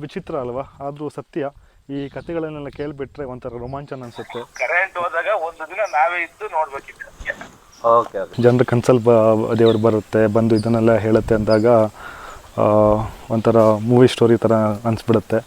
ವಿಚಿತ್ರ ಅಲ್ವಾ? ಆದರೂ ಸತ್ಯ ಈ ಕಥೆಗಳನ್ನೆಲ್ಲ ಕೇಳ್ಬಿಟ್ರೆ ಒಂಥರ ರೋಮಾಂಚನ ಅನ್ಸುತ್ತೆ. ಕರೆಂಟ್ ಹೋದಾಗ ಒಂದು ದಿನ ನಾವೇ ಇದ್ದು ನೋಡ್ಬೇಕಿತ್ತು ಓಕೆ ಓಕೆ ಜನರ ಕನ್ಸಲ್ ಬ ದೇವರು ಬರುತ್ತೆ ಬಂದು ಇದನ್ನೆಲ್ಲ ಹೇಳುತ್ತೆ ಅಂದಾಗ ಆ, ಒಂಥರ ಮೂವಿ ಸ್ಟೋರಿ ಥರ ಅನಿಸ್ಬಿಡುತ್ತೆ.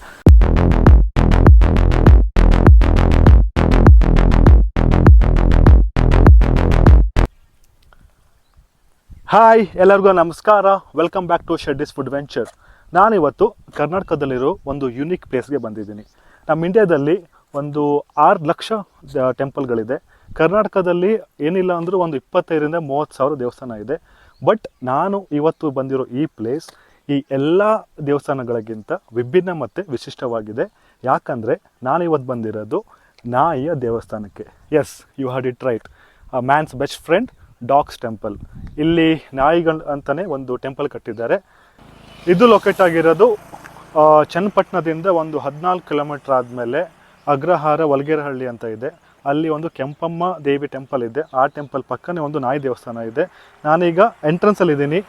ಹಾಯ್ ಎಲ್ಲರಿಗೂ ನಮಸ್ಕಾರ. Welcome back to Shetty's food venture ನಾನಿವತ್ತು ಕರ್ನಾಟಕದಲ್ಲಿರೋ ಒಂದು ಯುನಿಕ್ ಪ್ಲೇಸ್ಗೆ ಬಂದಿದ್ದೀನಿ. ನಮ್ಮ ಇಂಡಿಯಾದಲ್ಲಿ ಒಂದು ಆರು ಲಕ್ಷ ಟೆಂಪಲ್ಗಳಿದೆ ಕರ್ನಾಟಕದಲ್ಲಿ ಏನಿಲ್ಲ ಅಂದರೂ ಒಂದು ಇಪ್ಪತ್ತೈದರಿಂದ ಮೂವತ್ತು ಸಾವಿರ ದೇವಸ್ಥಾನ ಇದೆ. ಬಟ್ ನಾನು ಇವತ್ತು ಬಂದಿರೋ ಈ ಪ್ಲೇಸ್ ಈ ಎಲ್ಲ ದೇವಸ್ಥಾನಗಳಿಗಿಂತ ವಿಭಿನ್ನ ಮತ್ತು ವಿಶಿಷ್ಟವಾಗಿದೆ. ಯಾಕಂದರೆ ನಾನು ಇವತ್ತು ಬಂದಿರೋದು ನಾಯಿಯ ದೇವಸ್ಥಾನಕ್ಕೆ. Yes you had it right man's best friend dog's temple ಇಲ್ಲಿ ನಾಯಿಗಳು ಅಂತಲೇ ಒಂದು ಟೆಂಪಲ್ ಕಟ್ಟಿದ್ದಾರೆ. ಇದು ಲೊಕೇಟ್ ಆಗಿರೋದು ಚನ್ನಪಟ್ಟಣದಿಂದ ಒಂದು ಹದಿನಾಲ್ಕು ಕಿಲೋಮೀಟ್ರ್ ಆದಮೇಲೆ ಅಗ್ರಹಾರ ವಲ್ಗೇರಹಳ್ಳಿ ಅಂತ ಇದೆ. ಅಲ್ಲಿ ಒಂದು ಕೆಂಪಮ್ಮ ದೇವಿ ಟೆಂಪಲ್ ಇದೆ. ಆ ಟೆಂಪಲ್ ಪಕ್ಕನೇ ಒಂದು ನಾಯಿ ದೇವಸ್ಥಾನ ಇದೆ. ನಾನೀಗ ಎಂಟ್ರೆನ್ಸಲ್ಲಿ ಇದ್ದೀನಿ.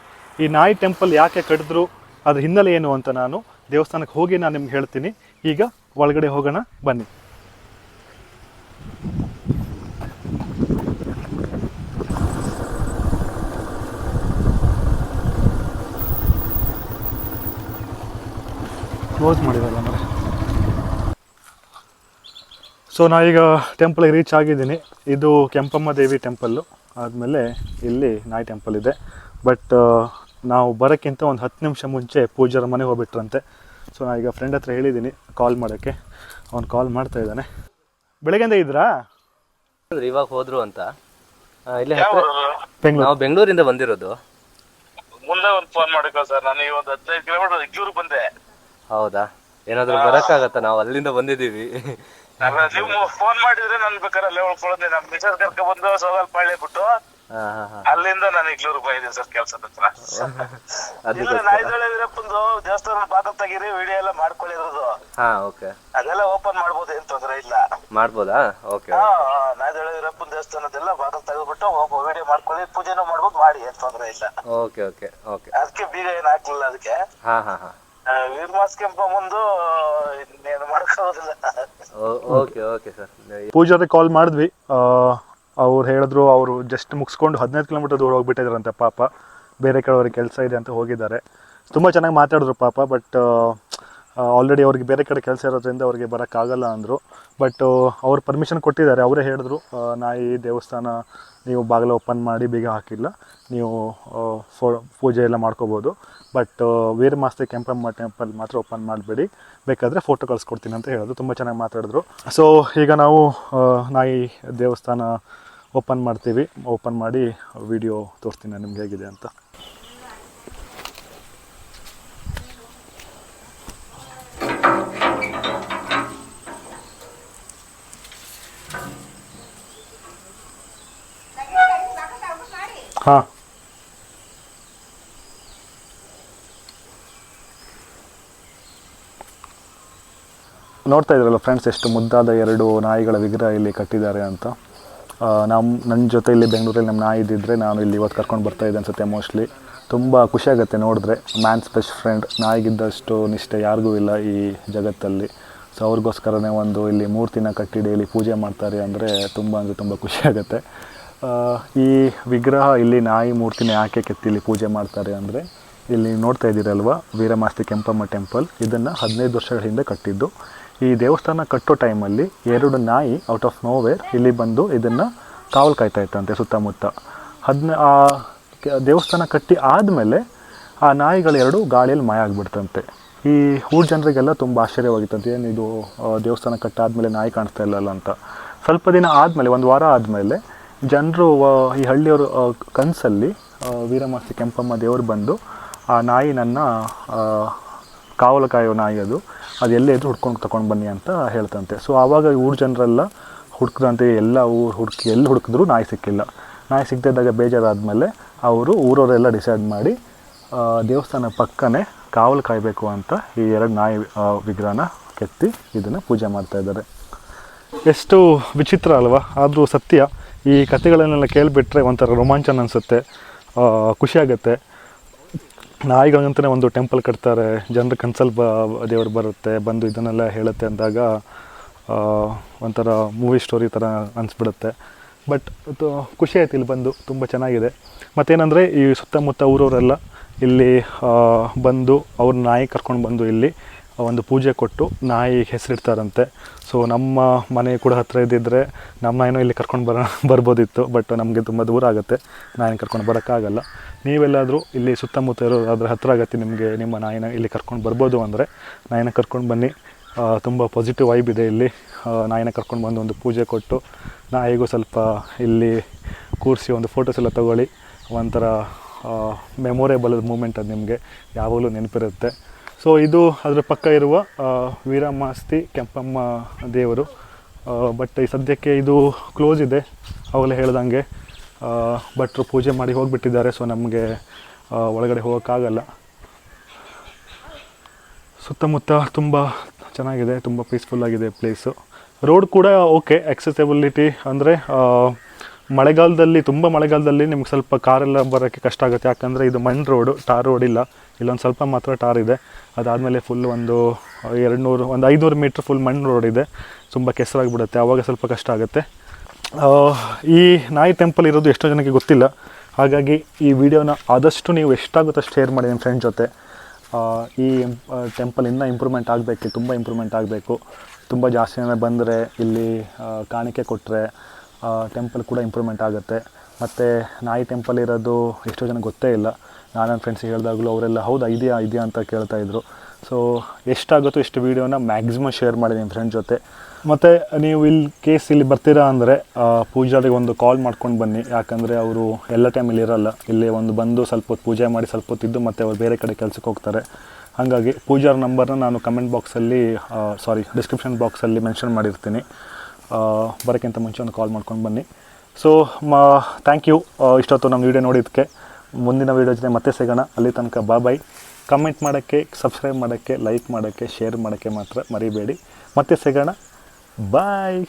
ಈ ನಾಯಿ ಟೆಂಪಲ್ ಯಾಕೆ ಕಟ್ಟಿದ್ರು, ಅದ್ರ ಹಿನ್ನೆಲೆ ಏನು ಅಂತ ನಾನು ದೇವಸ್ಥಾನಕ್ಕೆ ಹೋಗಿ ನಾನು ನಿಮ್ಗೆ ಹೇಳ್ತೀನಿ. ಈಗ ಒಳಗಡೆ ಹೋಗೋಣ, ಬನ್ನಿ. ಕ್ಲೋಸ್ ಮಾಡಿದ್ದಾರೆ ಅಂದರೆ. ಸೊ ನಾವೀಗ ಟೆಂಪಲ್ಗೆ ರೀಚ್ ಆಗಿದ್ದೀನಿ. ಇದು ಕೆಂಪಮ್ಮ ದೇವಿ ಟೆಂಪಲ್ಲು ಆದಮೇಲೆ ಇಲ್ಲಿ ನಾಯಿ ಟೆಂಪಲ್ ಇದೆ. ಬಟ್ ನಾವು ಬರೋಕ್ಕಿಂತ ಒಂದು ಹತ್ತು ನಿಮಿಷ ಮುಂಚೆ ಪೂಜಾರ ಮನೆಗೆ ಹೋಗ್ಬಿಟ್ರಂತೆ. ಸೊ ನಾವೀಗ ಫ್ರೆಂಡ್ ಹತ್ರ ಹೇಳಿದ್ದೀನಿ ಕಾಲ್ ಮಾಡೋಕ್ಕೆ. ಅವ್ನು ಕಾಲ್ ಮಾಡ್ತಾ ಇದ್ದಾನೆ. ಬೆಳಗ್ಗೆಯಿಂದ ಇದ್ರಾ? ಇವಾಗ ಹೋದ್ರು ಅಂತ. ಇಲ್ಲೇ ಬೆಂಗಳೂರು. ನಾವು ಬೆಂಗಳೂರಿಂದ ಬಂದಿರೋದು. ಮುಂದೆ ಒಂದು ಫೋನ್ ಮಾಡಿಕೋ ಸರ್. ನಾನು ಈ ಒಂದು ಹದಿನೈದು ಕಿಲೋಮೀಟರ್ ಇಗ್ಲೂರು ಬಂದೆ. ಹೌದಾ? ಏನಾದ್ರು ಬರಕ್ಕಾಗತ್ತಾ ನಾವು ಅಲ್ಲಿಂದ ಬಂದಿದ್ದೀವಿ. ನೀವು ಫೋನ್ ಮಾಡಿದ್ರೆ ನನ್ ಬೇಕಾದ್ರೆ ಅಲ್ಲೇ ಉಳ್ಕೊಳ್ಳೋದೆ ನಮ್ ಮಿಸಸ್ ಕರ್ಕ ಬಂದು ಸೋಗಲ್ ಪಾಳ್ಯ ಬಿಟ್ಟು ಅಲ್ಲಿಂದ ನಾನು ಇಗ್ಲೂರು ಬಂದಿದ್ದೀನಿ ಸರ್ ಕೆಲ್ಸದ ಹತ್ರ. ನಾಯ್ದೊಳೆ ವೀರಪ್ಪಂದು ದೇವಸ್ಥಾನ ಬಾಕಲ್ ತೆಗೀರಿ ವಿಡಿಯೋ ಎಲ್ಲ ಮಾಡ್ಕೊಳ್ಳಿ ಹಾ ಓಕೆ. ಅದೆಲ್ಲ ಓಪನ್ ಮಾಡ್ಬೋದು ಏನ್ ತೊಂದ್ರೆ ಇಲ್ಲ. ಮಾಡ್ಬೋದಾ? ಓಕೆ ಹಾ ನಾಯ್ದೊಳೆ ವೀರಪ್ಪನ ದೇವಸ್ಥಾನದೆಲ್ಲ ಬಾಕಲ್ ತೆಗೆದ್ಬಿಟ್ಟು ವಿಡಿಯೋ ಮಾಡ್ಕೊಳ್ಳಿ ಪೂಜೆನೂ ಮಾಡ್ಬೋದು ಮಾಡಿ ಏನ್ ತೊಂದ್ರೆ ಇಲ್ಲ. Okay okay okay. ಅದಕ್ಕೆ ಬೀಗ ಏನ್ ಹಾಕ್ಲಿಲ್ಲ ಅದಕ್ಕೆ. ಹಾ ಹಾ ಹಾ. ವೀರ್ಮಾಸ್ ಕೆಂಪ ಮುಂದು ಇನ್ನೇನು ಮಾಡ್ಕೋದಿಲ್ಲ ಓಕೆ ಓಕೆ ಸರ್. ಪೂಜಾರಿಗೆ ಕಾಲ್ ಮಾಡಿದ್ವಿ. ಅವ್ರು ಹೇಳಿದ್ರು ಅವರು ಜಸ್ಟ್ ಮುಗಿಸ್ಕೊಂಡು ಹದಿನೈದು ಕಿಲೋಮೀಟರ್ ದೂರ ಹೋಗ್ಬಿಟ್ಟಿದ್ರಂತೆ ಪಾಪ. ಬೇರೆ ಕಡೆ ಅವ್ರಿಗೆ ಕೆಲಸ ಇದೆ ಅಂತ ಹೋಗಿದ್ದಾರೆ. ತುಂಬ ಚೆನ್ನಾಗಿ ಮಾತಾಡಿದ್ರು ಪಾಪ ಬಟ್ ಆಲ್ರೆಡಿ ಅವ್ರಿಗೆ ಬೇರೆ ಕಡೆ ಕೆಲಸ ಇರೋದ್ರಿಂದ ಅವ್ರಿಗೆ ಬರೋಕ್ಕಾಗಲ್ಲ ಅಂದರು. ಬಟ್ ಅವ್ರು ಪರ್ಮಿಷನ್ ಕೊಟ್ಟಿದ್ದಾರೆ. ಅವರೇ ಹೇಳಿದ್ರು ನಾಯಿ ದೇವಸ್ಥಾನ ನೀವು ಬಾಗಿಲು ಓಪನ್ ಮಾಡಿ ಬೀಗ ಹಾಕಿಲ್ಲ. ನೀವು ಫೋ, ಪೂಜೆ ಎಲ್ಲ ಮಾಡ್ಕೋಬೋದು. ಬಟ್ ವೀರಮಾಸ್ತಿ ಕೆಂಪಮ್ಮ ಟೆಂಪಲ್ ಮಾತ್ರ ಓಪನ್ ಮಾಡಬೇಡಿ. ಬೇಕಾದರೆ ಫೋಟೋ ಕಳಿಸ್ಕೊಡ್ತೀನಿ ಅಂತ ಹೇಳಿದ್ರು. ತುಂಬ ಚೆನ್ನಾಗಿ ಮಾತಾಡಿದ್ರು. ಸೊ ಈಗ ನಾವು ನಾಯಿ ದೇವಸ್ಥಾನ ಓಪನ್ ಮಾಡ್ತೀವಿ. ಓಪನ್ ಮಾಡಿ ವಿಡಿಯೋ ತೋರಿಸ್ತೀನಿ ನಾನು ನಿಮ್ಗೆ ಹೇಗಿದೆ ಅಂತ. ಹಾಂ ನೋಡ್ತಾ ಇದ್ರಲ್ಲ ಫ್ರೆಂಡ್ಸ್ ಎಷ್ಟು ಮುದ್ದಾದ ಎರಡು ನಾಯಿಗಳ ವಿಗ್ರಹ ಇಲ್ಲಿ ಕಟ್ಟಿದ್ದಾರೆ ಅಂತ. ನಮ್ಮ ನನ್ನ ಜೊತೆ ಇಲ್ಲಿ ಬೆಂಗಳೂರಲ್ಲಿ ನಮ್ಮ ನಾಯಿ ಇದ್ದಿದ್ರೆ ನಾನು ಇಲ್ಲಿ ಇವತ್ತು ಕರ್ಕೊಂಡು ಬರ್ತಾ ಇದ್ದೆ ಅನ್ಸುತ್ತೆ ಮೋಸ್ಟ್ಲಿ ತುಂಬ ಖುಷಿಯಾಗುತ್ತೆ ನೋಡಿದ್ರೆ. ಮ್ಯಾನ್ಸ್ ಬೆಸ್ಟ್ ಫ್ರೆಂಡ್ ನಾಯಿಗಿದ್ದಷ್ಟು ನಿಷ್ಠೆ ಯಾರಿಗೂ ಇಲ್ಲ ಈ ಜಗತ್ತಲ್ಲಿ. ಸೊ ಅವ್ರಿಗೋಸ್ಕರನೇ ಒಂದು ಇಲ್ಲಿ ಮೂರ್ತಿನ ಕಟ್ಟಿ ಡೈಲಿ ಪೂಜೆ ಮಾಡ್ತಾರೆ ಅಂದರೆ ತುಂಬ ಅಂದರೆ ತುಂಬ ಖುಷಿಯಾಗುತ್ತೆ ಈ ವಿಗ್ರಹ ಇಲ್ಲಿ ನಾಯಿ ಮೂರ್ತಿನ ಯಾಕೆ ಕೆತ್ತಿ ಇಲ್ಲಿ ಪೂಜೆ ಮಾಡ್ತಾರೆ ಅಂದರೆ ಇಲ್ಲಿ ನೋಡ್ತಾ ಇದ್ದೀರಲ್ವ, ವೀರಮಾಸ್ತಿ ಕೆಂಪಮ್ಮ ಟೆಂಪಲ್ ಇದನ್ನು ಹದಿನೈದು ವರ್ಷಗಳ ಹಿಂದೆ ಕಟ್ಟಿದ್ದು. ಈ ದೇವಸ್ಥಾನ ಕಟ್ಟೋ ಟೈಮಲ್ಲಿ ಎರಡು ನಾಯಿ ಔಟ್ ಆಫ್ ನೋವೇರ್ ಇಲ್ಲಿ ಬಂದು ಇದನ್ನು ಕಾವಲು ಕಾಯ್ತಾ ಇತ್ತಂತೆ ಸುತ್ತಮುತ್ತ. ಹದಿನ, ಆ, ದೇವಸ್ಥಾನ ಕಟ್ಟಿ ಆದಮೇಲೆ ಆ ನಾಯಿಗಳೆರಡು ಗಾಳಿಯಲ್ಲಿ ಮಾಯ ಆಗಿಬಿಡ್ತಂತೆ. ಈ ಊರು ಜನರಿಗೆಲ್ಲ ತುಂಬ ಆಶ್ಚರ್ಯವಾಗಿತ್ತಂತೆ, ಏನು ಇದು ದೇವಸ್ಥಾನ ಕಟ್ಟಾದಮೇಲೆ ನಾಯಿ ಕಾಣಿಸ್ತಾ ಇಲ್ಲಲ್ಲ ಅಂತ. ಸ್ವಲ್ಪ ದಿನ ಆದಮೇಲೆ, ಒಂದು ವಾರ ಆದಮೇಲೆ ಜನರು ಈ ಹಳ್ಳಿಯವರು ಕನಸಲ್ಲಿ ವೀರಮಾಸ್ತಿ ಕೆಂಪಮ್ಮ ದೇವರು ಬಂದು, ಆ ನಾಯಿ ನನ್ನ ಕಾವಲು ಕಾಯೋ ನಾಯಿ ಅದು ಅದು ಎಲ್ಲೇ ಇದ್ರೂ ಹುಡ್ಕೊಂಡು ತಗೊಂಡು ಬನ್ನಿ ಅಂತ ಹೇಳ್ತಂತೆ. ಸೊ ಆವಾಗ ಊರು ಜನರೆಲ್ಲ ಹುಡುಕ್ದಂತೆ ಎಲ್ಲ ಊರು ಹುಡುಕಿ, ಎಲ್ಲಿ ಹುಡುಕಿದ್ರು ನಾಯಿ ಸಿಕ್ಕಿಲ್ಲ. ನಾಯಿ ಸಿಗದಿದ್ದಾಗ ಬೇಜಾರಾದಮೇಲೆ ಅವರು ಊರವರೆಲ್ಲ ಡಿಸೈಡ್ ಮಾಡಿ ದೇವಸ್ಥಾನ ಪಕ್ಕನೇ ಕಾವಲು ಕಾಯಬೇಕು ಅಂತ ಈ ಎರಡು ನಾಯಿ ವಿಗ್ರಹನ ಕೆತ್ತಿ ಇದನ್ನು ಪೂಜೆ ಮಾಡ್ತಾ ಇದ್ದಾರೆ. ಎಷ್ಟು ವಿಚಿತ್ರ ಅಲ್ವಾ? ಆದರೂ ಸತ್ಯ. ಈ ಕಥೆಗಳನ್ನೆಲ್ಲ ಕೇಳಿಬಿಟ್ರೆ ಒಂಥರ ರೋಮಾಂಚನ ಅನಿಸುತ್ತೆ ಖುಷಿಯಾಗುತ್ತೆ. ನಾಯಿಗಳಿಗಂತಲೇ ಒಂದು ಟೆಂಪಲ್ ಕಟ್ತಾರೆ, ಜನರ ಕನ್ಸಲ್ ಬ, ದೇವರು ಬರುತ್ತೆ, ಬಂದು ಇದನ್ನೆಲ್ಲ ಹೇಳುತ್ತೆ ಅಂದಾಗ ಒಂಥರ ಮೂವಿ ಸ್ಟೋರಿ ಥರ ಅನಿಸ್ಬಿಡುತ್ತೆ. ಬಟ್ ಖುಷಿ ಆಯ್ತು ಇಲ್ಲಿ ಬಂದು, ತುಂಬ ಚೆನ್ನಾಗಿದೆ. ಮತ್ತೇನಂದರೆ ಈ ಸುತ್ತಮುತ್ತ ಊರವರೆಲ್ಲ ಇಲ್ಲಿ ಬಂದು ಅವ್ರ ನಾಯಿ ಕರ್ಕೊಂಡು ಬಂದು ಇಲ್ಲಿ ಒಂದು ಪೂಜೆ ಕೊಟ್ಟು ನಾಯಿ ಹೆಸರಿಡ್ತಾರಂತೆ. ಸೊ ನಮ್ಮ ಮನೆ ಕೂಡ ಹತ್ತಿರ ಇದ್ದಿದ್ದರೆ ನಮ್ಮ ನಾಯಿನೂ ಇಲ್ಲಿ ಕರ್ಕೊಂಡು ಬರ ಬರ್ಬೋದಿತ್ತು ಬಟ್ ನಮಗೆ ತುಂಬ ದೂರ ಆಗುತ್ತೆ. ನಾಯಿನ ಕರ್ಕೊಂಡು ಬರೋಕ್ಕಾಗಲ್ಲ. ನೀವೆಲ್ಲಾದರೂ ಇಲ್ಲಿ ಸುತ್ತಮುತ್ತ ಇರೋ ಅದ್ರ ಹತ್ತಿರ ಆಗುತ್ತೆ ನಿಮಗೆ, ನಿಮ್ಮ ನಾಯಿನ ಇಲ್ಲಿ ಕರ್ಕೊಂಡು ಬರ್ಬೋದು ಅಂದರೆ. ನಾಯಿನ ಕರ್ಕೊಂಡು ಬನ್ನಿ. ತುಂಬ ಪಾಸಿಟಿವ್ ವೈಬ್ ಇದೆ ಇಲ್ಲಿ. ನಾಯಿನ ಕರ್ಕೊಂಡು ಬಂದು ಒಂದು ಪೂಜೆ ಕೊಟ್ಟು ನಾಯಿಗೂ ಸ್ವಲ್ಪ ಇಲ್ಲಿ ಕೂರಿಸಿ ಒಂದು ಫೋಟೋಸ್ ಎಲ್ಲ ತೊಗೊಳ್ಳಿ. ಒಂಥರ ಮೆಮೊರೇಬಲ್ ಮೂಮೆಂಟ್ ಅದು ನಿಮಗೆ. ಯಾವಾಗಲೂ ನೆನಪಿರುತ್ತೆ. ಸೊ ಇದು ಅದರ ಪಕ್ಕ ಇರುವ ವೀರಮಾಸ್ತಿ ಕೆಂಪಮ್ಮ ದೇವರು. ಬಟ್ ಈ ಸದ್ಯಕ್ಕೆ ಇದು ಕ್ಲೋಸ್ ಇದೆ, ಅವಾಗಲೇ ಹೇಳ್ದಂಗೆ. ಭಟ್ರು ಪೂಜೆ ಮಾಡಿ ಹೋಗಿಬಿಟ್ಟಿದ್ದಾರೆ ಸೊ ನಮಗೆ ಒಳಗಡೆ ಹೋಗೋಕ್ಕಾಗಲ್ಲ. ಸುತ್ತಮುತ್ತ ತುಂಬ ಚೆನ್ನಾಗಿದೆ, ತುಂಬ ಪೀಸ್ಫುಲ್ಲಾಗಿದೆ ಪ್ಲೇಸು ರೋಡ್ ಕೂಡ ಓಕೆ ಆಕ್ಸೆಸಬಿಲಿಟಿ ಅಂದರೆ ಮಳೆಗಾಲದಲ್ಲಿ, ತುಂಬ ಮಳೆಗಾಲದಲ್ಲಿ ನಿಮ್ಗೆ ಸ್ವಲ್ಪ ಕಾರೆಲ್ಲ ಬರೋಕ್ಕೆ ಕಷ್ಟ ಆಗುತ್ತೆ. ಯಾಕಂದರೆ ಇದು ಮಣ್ಣು ರೋಡು, ಟಾರ್ ರೋಡ್ ಇಲ್ಲ. ಇಲ್ಲೊಂದು ಸ್ವಲ್ಪ ಮಾತ್ರ ಟಾರ್ ಇದೆ. ಅದಾದಮೇಲೆ ಫುಲ್ ಒಂದು ಎರಡು ನೂರು ಒಂದು ಐನೂರು ಮೀಟ್ರ್ ಫುಲ್ ಮಣ್ಣು ರೋಡ್ ಇದೆ. ತುಂಬ ಕೆಸರಾಗಿಬಿಡುತ್ತೆ. ಆವಾಗ ಸ್ವಲ್ಪ ಕಷ್ಟ ಆಗುತ್ತೆ. ಈ ನಾಯಿ ಟೆಂಪಲ್ ಇರೋದು ಎಷ್ಟೋ ಜನಕ್ಕೆ ಗೊತ್ತಿಲ್ಲ. ಹಾಗಾಗಿ ಈ ವಿಡಿಯೋನ ಆದಷ್ಟು ನೀವು ಎಷ್ಟಾಗುತ್ತೆ ಶೇರ್ ಮಾಡಿ ನಿಮ್ಮ ಫ್ರೆಂಡ್ ಜೊತೆ. ಈ ಟೆಂಪಲ್ ಇನ್ನೂ ಇಂಪ್ರೂವ್ಮೆಂಟ್ ಆಗಬೇಕು, ತುಂಬ ಇಂಪ್ರೂವ್ಮೆಂಟ್ ಆಗಬೇಕು. ತುಂಬ ಜಾಸ್ತಿ ಜನ ಬಂದರೆ ಇಲ್ಲಿ ಕಾಣಿಕೆ ಕೊಟ್ಟರೆ ಟೆಂಪಲ್ ಕೂಡ ಇಂಪ್ರೂವ್ಮೆಂಟ್ ಆಗುತ್ತೆ. ಮತ್ತು ನಾಯಿ ಟೆಂಪಲ್ ಇರೋದು ಎಷ್ಟೋ ಜನ ಗೊತ್ತೇ ಇಲ್ಲ. ನಾನು ನನ್ನ ಫ್ರೆಂಡ್ಸಿಗೆ ಹೇಳಿದಾಗಲೂ ಅವರೆಲ್ಲ, ಹೌದಾ, ಇದೆಯಾ ಇದೆಯಾ? ಅಂತ ಕೇಳ್ತಾ ಇದ್ರು. ಸೊ ಎಷ್ಟಾಗುತ್ತೋ ಎಷ್ಟು ವೀಡಿಯೋನ ಮ್ಯಾಕ್ಸಿಮಮ್ ಶೇರ್ ಮಾಡಿ ನಿಮ್ಮ ಫ್ರೆಂಡ್ ಜೊತೆ. ಮತ್ತು ನೀವು ಇಲ್ಲಿ ಕೇಸ್ ಇಲ್ಲಿ ಬರ್ತೀರಾ ಅಂದರೆ ಪೂಜಾರಿಗೆ ಒಂದು ಕಾಲ್ ಮಾಡ್ಕೊಂಡು ಬನ್ನಿ. ಯಾಕಂದರೆ ಅವರು ಎಲ್ಲ ಟೈಮ್ ಇರೋಲ್ಲ. ಇಲ್ಲಿ ಒಂದು ಬಂದು ಸ್ವಲ್ಪ ಹೊತ್ತು ಪೂಜೆ ಮಾಡಿ, ಸ್ವಲ್ಪ ಹೊತ್ತಿದ್ದು ಮತ್ತು ಅವ್ರು ಬೇರೆ ಕಡೆ ಕೆಲಸಕ್ಕೆ ಹೋಗ್ತಾರೆ. ಹಾಗಾಗಿ ಪೂಜಾರ ನಂಬರ್ನ ನಾನು ಕಮೆಂಟ್ ಬಾಕ್ಸಲ್ಲಿ ಸಾರಿ ಡಿಸ್ಕ್ರಿಪ್ಷನ್ ಬಾಕ್ಸಲ್ಲಿ ಮೆನ್ಷನ್ ಮಾಡಿರ್ತೀನಿ. ಬರೋಕ್ಕಿಂತ ಮುಂಚೆ ಒಂದು ಕಾಲ್ ಮಾಡ್ಕೊಂಡು ಬನ್ನಿ. ಸೊ ಮ ಥ್ಯಾಂಕ್ ಯು ಇಷ್ಟೊತ್ತು ನಮ್ಮ ವೀಡಿಯೋ ನೋಡಿದ್ದಕ್ಕೆ. ಮುಂದಿನ ವೀಡಿಯೋ ಜೊತೆ ಮತ್ತೆ ಸಿಗೋಣ. ಅಲ್ಲಿ ತನಕ ಬಾ ಬಾಯ್ ಕಮೆಂಟ್ ಮಾಡೋಕ್ಕೆ ಸಬ್ಸ್ಕ್ರೈಬ್ ಮಾಡೋಕ್ಕೆ ಲೈಕ್ ಮಾಡೋಕ್ಕೆ ಶೇರ್ ಮಾಡೋಕ್ಕೆ ಮಾತ್ರ ಮರಿಬೇಡಿ. ಮತ್ತೆ ಸಿಗೋಣ. ಬಾಯ್